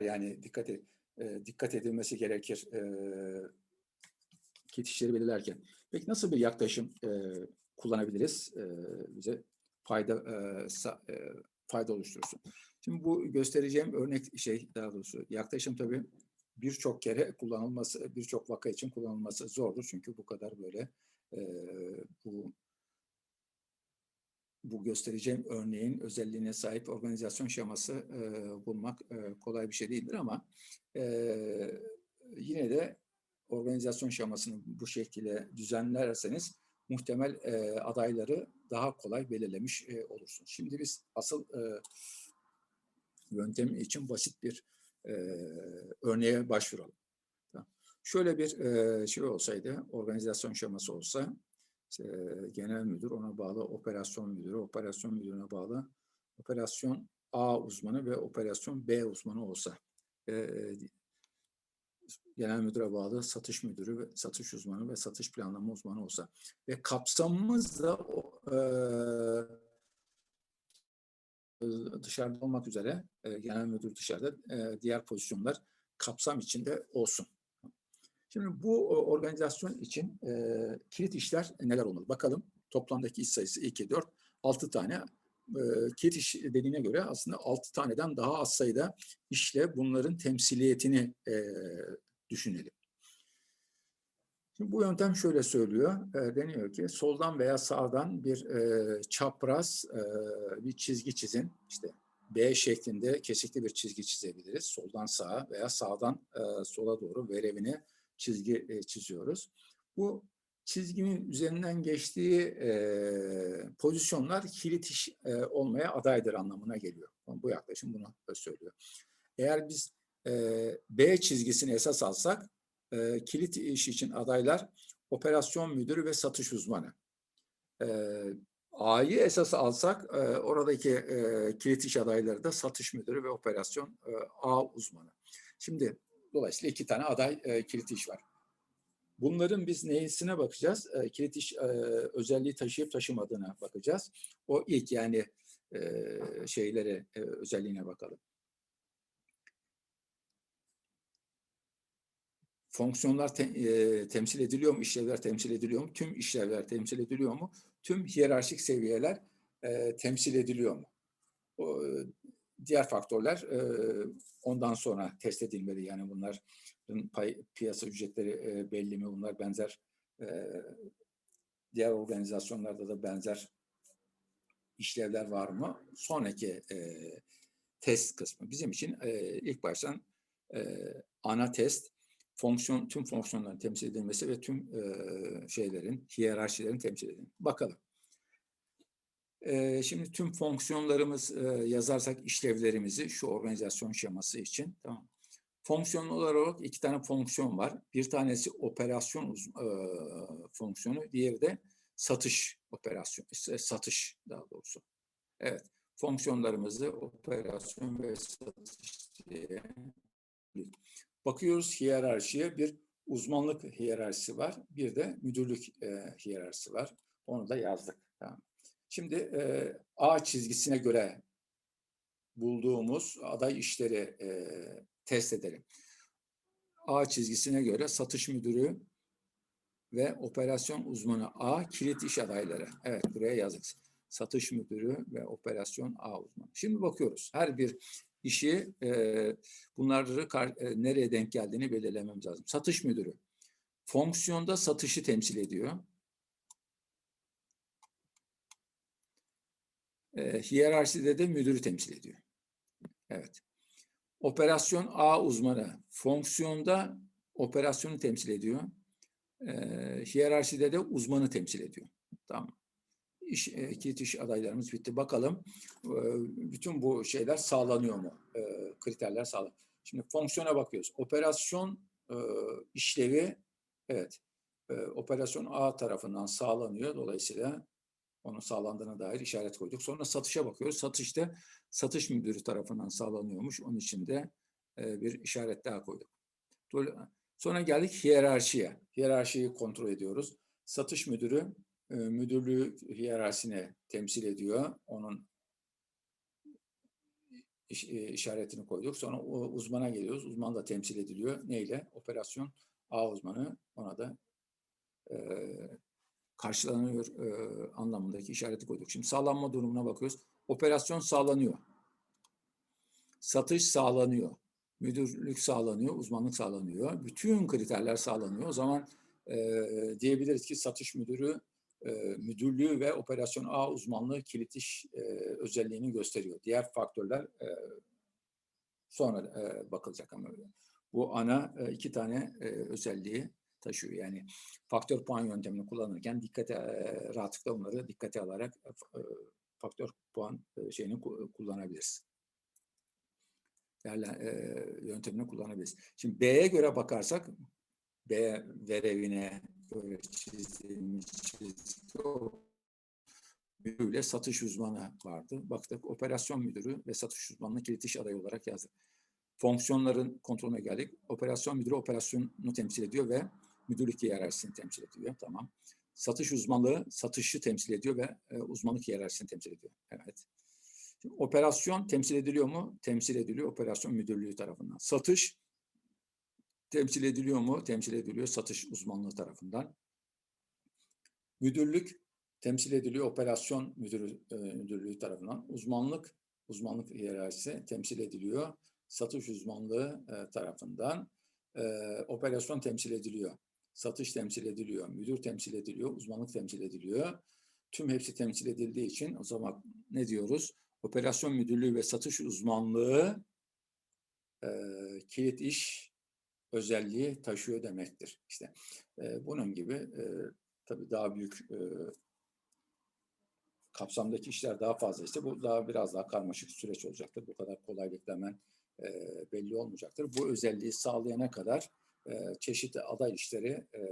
Yani dikkat e, dikkat edilmesi gerekir e, kit işleri belirlerken. Peki nasıl bir yaklaşım e, kullanabiliriz e, bize fayda e, sa- e, fayda oluşturursun? Şimdi bu göstereceğim örnek şey daha doğrusu yaklaşım tabii birçok kere kullanılması, birçok vaka için kullanılması zordur çünkü bu kadar böyle e, bu bu göstereceğim örneğin özelliğine sahip organizasyon şeması e, bulmak e, kolay bir şey değildir ama e, yine de organizasyon şemasını bu şekilde düzenlerseniz muhtemel e, adayları daha kolay belirlemiş e, olursunuz. Şimdi biz asıl e, yöntem için basit bir e, örneğe başvuralım. Şöyle bir e, şey olsaydı, organizasyon şeması olsa, işte, genel müdür, ona bağlı operasyon müdürü, operasyon müdürüne bağlı operasyon A uzmanı ve operasyon B uzmanı olsa, e, genel müdüre bağlı satış müdürü ve satış uzmanı ve satış planlama uzmanı olsa ve kapsamımız da e, dışarıda olmak üzere e, genel müdür dışarıda e, diğer pozisyonlar kapsam içinde olsun. Şimdi bu o, organizasyon için e, kilit işler neler olmalı? Bakalım toplamdaki iş sayısı 2, 4, 6 tane. E, kilit iş dediğine göre aslında 6 taneden daha az sayıda işle bunların temsiliyetini e, düşünelim. Şimdi bu yöntem şöyle söylüyor. E, deniyor ki soldan veya sağdan bir e, çapraz e, bir çizgi çizin. İşte B şeklinde kesikli bir çizgi çizebiliriz. Soldan sağa veya sağdan e, sola doğru verevini çizgi e, çiziyoruz. Bu çizginin üzerinden geçtiği e, pozisyonlar kilit iş e, olmaya adaydır anlamına geliyor. Bu yaklaşım bunu da söylüyor. Eğer biz e, B çizgisini esas alsak e, kilit iş için adaylar operasyon müdürü ve satış uzmanı. E, A'yı esas alsak e, oradaki e, kilit iş adayları da satış müdürü ve operasyon e, A uzmanı. Şimdi dolayısıyla iki tane aday e, kilit iş var. Bunların biz neyisine bakacağız? E, kilit iş e, özelliği taşıyıp taşımadığına bakacağız. O ilk yani e, şeyleri e, özelliğine bakalım. fonksiyonlar te, e, temsil ediliyor mu, işlevler temsil ediliyor mu, tüm işlevler temsil ediliyor mu, tüm hiyerarşik seviyeler e, temsil ediliyor mu? O, diğer faktörler e, ondan sonra test edilmeli. Yani bunların pay, piyasa ücretleri e, belli mi? Bunlar benzer e, diğer organizasyonlarda da benzer işlevler var mı? Sonraki e, test kısmı. Bizim için e, ilk baştan e, ana test fonksiyon tüm fonksiyonların temsil edilmesi ve tüm e, şeylerin hiyerarşilerin temsil edilmesi. Bakalım. Şimdi tüm fonksiyonlarımız yazarsak işlevlerimizi şu organizasyon şeması için tamam. Fonksiyon olarak iki tane fonksiyon var. Bir tanesi operasyon fonksiyonu, diğeri de satış operasyonu, satış daha doğrusu. Evet, fonksiyonlarımızı operasyon ve satış diye Bakıyoruz hiyerarşiye bir uzmanlık hiyerarşisi var. Bir de müdürlük hiyerarşisi var. Onu da yazdık. Tamam. Şimdi e, A çizgisine göre bulduğumuz aday işleri e, test edelim. A çizgisine göre satış müdürü ve operasyon uzmanı A kilit iş adayları. Evet buraya yazdık. Satış müdürü ve operasyon A uzmanı. Şimdi bakıyoruz. Her bir işi e, bunları kar, e, nereye denk geldiğini belirlememiz lazım. Satış müdürü fonksiyonda satışı temsil ediyor. E, hiyerarşide de müdürü temsil ediyor. Evet. Operasyon A uzmanı fonksiyonda operasyonu temsil ediyor. E, hiyerarşide de uzmanı temsil ediyor. Tamam iş, e, kilit iş adaylarımız bitti. Bakalım e, bütün bu şeyler sağlanıyor mu? E, kriterler sağlan. Şimdi fonksiyona bakıyoruz. Operasyon e, işlevi evet e, operasyon A tarafından sağlanıyor. Dolayısıyla onun sağlandığına dair işaret koyduk. Sonra satışa bakıyoruz. Satışta satış müdürü tarafından sağlanıyormuş. Onun için de e, bir işaret daha koyduk. Sonra geldik hiyerarşiye. Hiyerarşiyi kontrol ediyoruz. Satış müdürü e, müdürlüğü hiyerarşisine temsil ediyor. Onun e, işaretini koyduk. Sonra uzmana geliyoruz. Uzman da temsil ediliyor. Neyle? Operasyon A uzmanı ona da karşılanıyor e, anlamındaki işareti koyduk. Şimdi sağlanma durumuna bakıyoruz. Operasyon sağlanıyor. Satış sağlanıyor. Müdürlük sağlanıyor, uzmanlık sağlanıyor. Bütün kriterler sağlanıyor. O zaman e, diyebiliriz ki satış müdürü e, müdürlüğü ve operasyon A uzmanlığı kilit iş e, özelliğini gösteriyor. Diğer faktörler e, sonra e, bakılacak ama bu ana e, iki tane e, özelliği taşıyor. Yani faktör puan yöntemini kullanırken dikkate e, rahatlıkla bunları dikkate alarak e, faktör puan e, şeyini ku- kullanabiliriz. Değerlen, e, yöntemini kullanabiliriz. Şimdi B'ye göre bakarsak B verevine göre çizdiğimiz çizgi satış uzmanı vardı. Baktık operasyon müdürü ve satış uzmanını kilit iş adayı olarak yazdık. Fonksiyonların kontrolüne geldik. Operasyon müdürü operasyonu temsil ediyor ve müdürlük hiyerarşisini temsil ediyor. Tamam. Satış uzmanlığı satışı temsil ediyor ve e, uzmanlık hiyerarşisini temsil ediyor. Evet. Şimdi operasyon temsil ediliyor mu? Temsil ediliyor operasyon müdürlüğü tarafından. Satış temsil ediliyor mu? Temsil ediliyor satış uzmanlığı tarafından. Müdürlük temsil ediliyor operasyon müdürü, e, müdürlüğü tarafından. Uzmanlık, uzmanlık hiyerarşisi temsil ediliyor satış uzmanlığı e, tarafından. E, operasyon temsil ediliyor, satış temsil ediliyor, müdür temsil ediliyor, uzmanlık temsil ediliyor. Tüm hepsi temsil edildiği için o zaman ne diyoruz? Operasyon müdürlüğü ve satış uzmanlığı e, kilit iş özelliği taşıyor demektir. İşte e, bunun gibi e, tabii daha büyük e, kapsamdaki işler daha fazla ise bu daha biraz daha karmaşık süreç olacaktır. Bu kadar kolaylıkla hemen e, belli olmayacaktır. Bu özelliği sağlayana kadar çeşitli aday işleri e,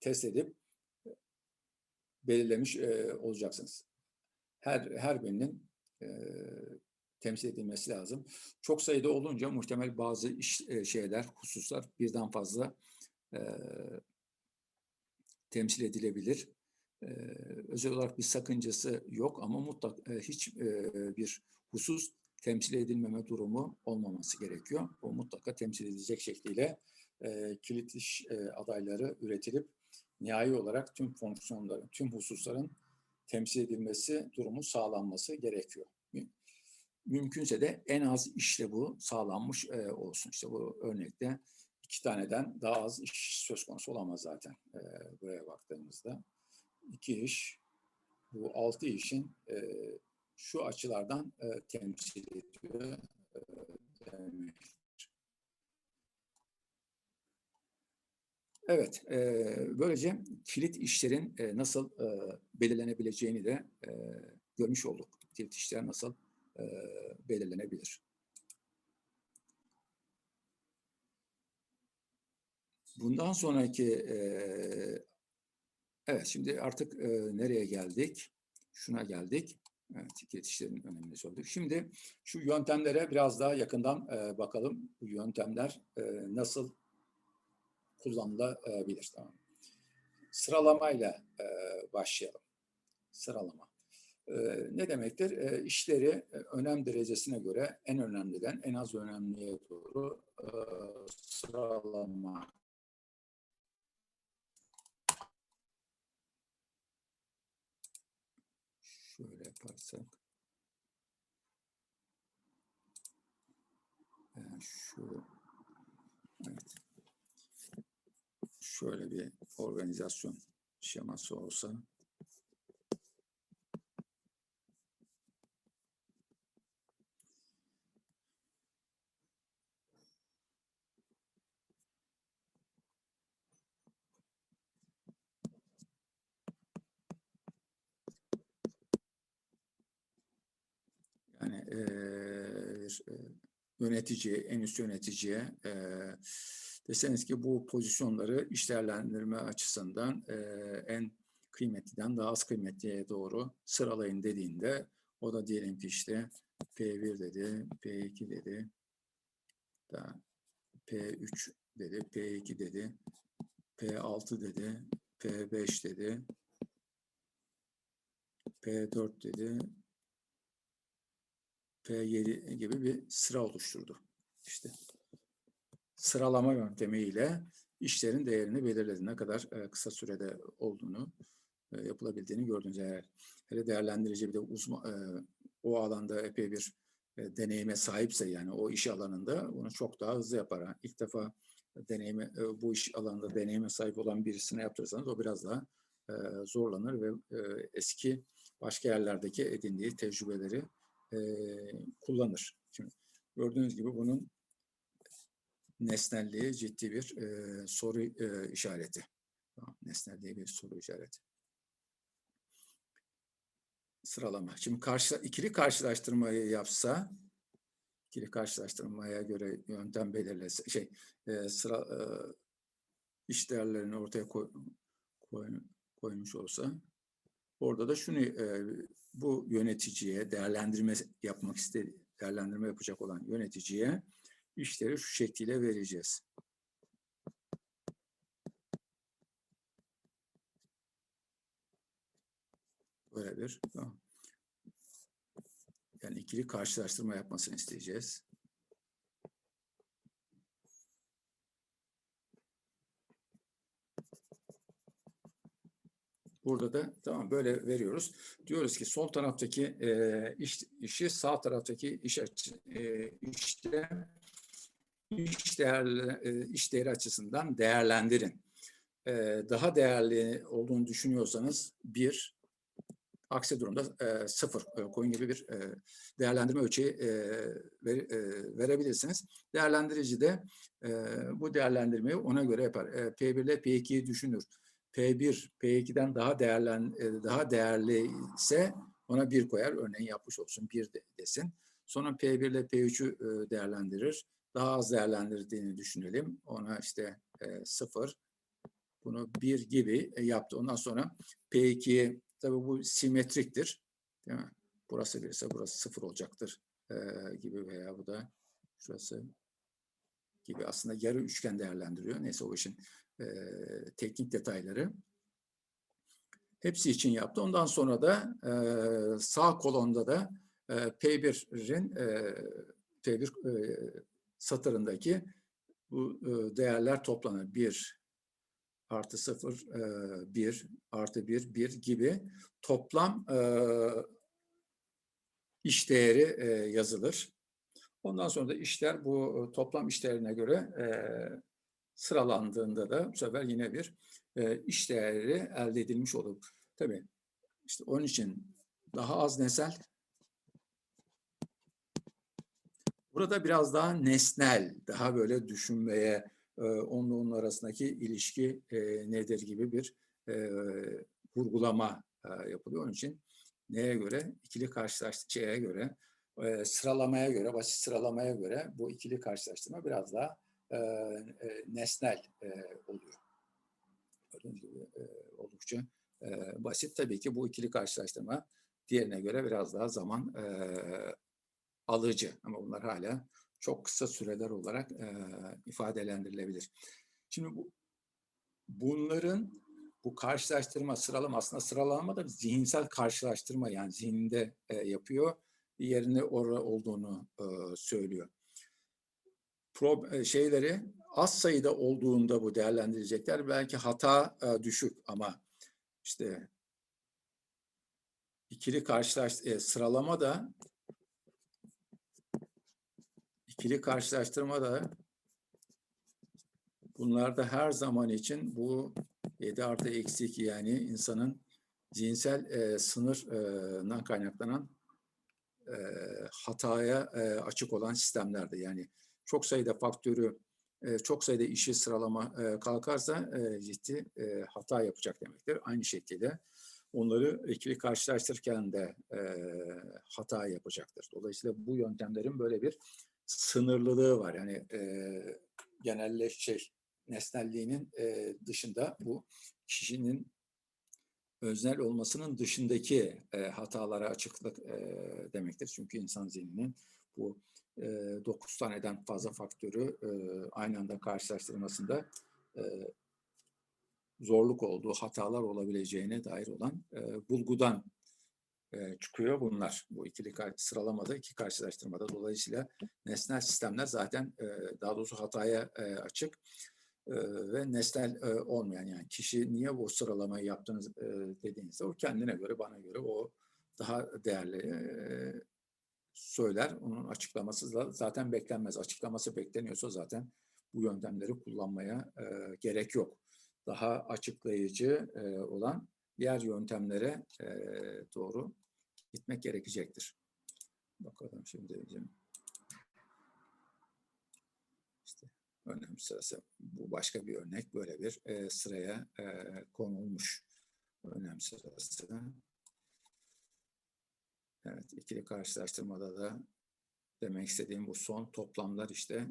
test edip e, belirlemiş e, olacaksınız. Her her birinin e, temsil edilmesi lazım. Çok sayıda olunca muhtemel bazı iş e, şeyler, hususlar birden fazla e, temsil edilebilir. E, özel olarak bir sakıncası yok ama mutlak e, hiç e, bir husus temsil edilmeme durumu olmaması gerekiyor. O mutlaka temsil edilecek şekliyle e, kilit iş e, adayları üretilip nihai olarak tüm fonksiyonların, tüm hususların temsil edilmesi durumu sağlanması gerekiyor. Mü- Mümkünse de en az işte bu sağlanmış e, olsun. İşte bu örnekte iki taneden daha az iş söz konusu olamaz zaten e, buraya baktığımızda. İki iş, bu altı işin e, şu açılardan e, temsil ediyor. E, demektir. Evet, e, böylece kilit işlerin e, nasıl e, belirlenebileceğini de e, görmüş olduk. Kilit işler nasıl e, belirlenebilir. Bundan sonraki, e, evet şimdi artık e, nereye geldik? Şuna geldik. Evet, kilit işlerin önemini sorduk. Şimdi şu yöntemlere biraz daha yakından e, bakalım. Bu yöntemler e, nasıl kullanılabilir. Tamam. Sıralamayla e, başlayalım. Sıralama. E, ne demektir? E, işleri e, önem derecesine göre en önemliden en az önemliye doğru e, sıralama. Şöyle yaparsak. E, şu evet şöyle bir organizasyon şeması olsa. Yani eee, bir, eee, yönetici, en üst yöneticiye eee deseniz ki bu pozisyonları iş değerlendirme açısından eee, en kıymetliden daha az kıymetliye doğru sıralayın dediğinde o da diyelim ki işte P1 dedi, P2 dedi, da P3 dedi, P2 dedi, P6 dedi, P5 dedi. P4 dedi. P7 gibi bir sıra oluşturdu. İşte sıralama yöntemiyle işlerin değerini belirledi. Ne kadar e, kısa sürede olduğunu e, yapılabildiğini gördünüz eğer. Hele değerlendirici bir de uzman, e, o alanda epey bir deneyime sahipse yani o iş alanında bunu çok daha hızlı yapar. Ha, İlk defa deneyime, bu iş alanında deneyime sahip olan birisine yaptırırsanız o biraz daha zorlanır ve eski başka yerlerdeki edindiği tecrübeleri kullanır. Şimdi gördüğünüz gibi bunun nesnelliği ciddi bir e, soru e, işareti. Tamam, Nesnelliği bir soru işareti. Sıralama. Şimdi karşı, ikili karşılaştırmayı yapsa, ikili karşılaştırmaya göre yöntem belirlese, şey e, sıra e, iş değerlerini ortaya koy, koy- koymuş olsa, orada da şunu e, bu yöneticiye değerlendirme yapmak istedi, değerlendirme yapacak olan yöneticiye işleri şu şekilde vereceğiz. Böyle bir. Yani ikili karşılaştırma yapmasını isteyeceğiz. Burada da tamam böyle veriyoruz. Diyoruz ki sol taraftaki e, iş, işi sağ taraftaki iş e, işte iş değerli e, iş değeri açısından değerlendirin. E, daha değerli olduğunu düşünüyorsanız bir, aksi durumda e, sıfır e, coin gibi bir değerlendirme ölçeği ver, verebilirsiniz. Değerlendirici de bu değerlendirmeyi ona göre yapar. E, P1 ile P2'yi düşünür. P1 P2'den daha değerlen daha değerli ise ona bir koyar. Örneğin yapmış olsun bir de, desin. Sonra P1 ile P3'ü e, değerlendirir. Daha az değerlendirdiğini düşünelim. Ona işte e, sıfır bunu bir gibi e, yaptı. Ondan sonra P2 tabii bu simetriktir. Değil mi? Burası bir ise burası sıfır olacaktır e, gibi veya bu da şurası gibi aslında yarı üçgen değerlendiriyor. Neyse o işin e, teknik detayları. Hepsi için yaptı. Ondan sonra da e, sağ kolonda da e, P1'in e, P1 e, satırındaki bu e, değerler toplanır. 1 artı 0, e, 1 artı 1, 1 gibi toplam e, iş değeri e, yazılır. Ondan sonra da işler bu e, toplam iş değerine göre e, sıralandığında da bu sefer yine bir e, iş değeri elde edilmiş olur. Tabii işte onun için daha az nesel. Burada biraz daha nesnel, daha böyle düşünmeye, e, onunla onun arasındaki ilişki e, nedir gibi bir e, vurgulama yapılıyor. Onun için neye göre? İkili karşılaştırmaya göre, sıralamaya göre, basit sıralamaya göre bu ikili karşılaştırma biraz daha nesnel oluyor. Gördüğünüz gibi oldukça basit. Tabii ki bu ikili karşılaştırma diğerine göre biraz daha zaman alıcı ama bunlar hala çok kısa süreler olarak e, ifadelendirilebilir. Şimdi bu, bunların bu karşılaştırma sıralama aslında sıralama da zihinsel karşılaştırma yani zihninde e, yapıyor yerine orada olduğunu e, söylüyor. Pro, e, şeyleri az sayıda olduğunda bu değerlendirecekler belki hata e, düşük ama işte ikili karşılaş e, sıralama da ikili karşılaştırma da bunlarda her zaman için bu 7 artı eksi 2 yani insanın cinsel e, sınırdan kaynaklanan e, hataya e, açık olan sistemlerde yani çok sayıda faktörü e, çok sayıda işi sıralama e, kalkarsa e, ciddi e, hata yapacak demektir. Aynı şekilde onları ikili karşılaştırırken de e, hata yapacaktır. Dolayısıyla bu yöntemlerin böyle bir sınırlılığı var. Yani e, genelle şey nesnelliğinin e, dışında bu kişinin öznel olmasının dışındaki e, hatalara açıklık e, demektir. Çünkü insan zihninin bu e, 9 taneden fazla faktörü e, aynı anda karşılaştırmasında e, zorluk olduğu, hatalar olabileceğine dair olan e, bulgudan çıkıyor bunlar. Bu ikili sıralamada, iki karşılaştırmada. Dolayısıyla nesnel sistemler zaten daha doğrusu hataya açık ve nesnel olmayan yani kişi niye bu sıralamayı yaptınız dediğinizde o kendine göre, bana göre o daha değerli söyler. Onun açıklaması da zaten beklenmez. Açıklaması bekleniyorsa zaten bu yöntemleri kullanmaya gerek yok. Daha açıklayıcı olan diğer yöntemlere doğru gitmek gerekecektir. Bakalım şimdi bizim işte önem sırası. Bu başka bir örnek. Böyle bir e, sıraya e, konulmuş önem sırası. Evet, ikili karşılaştırmada da demek istediğim bu son toplamlar işte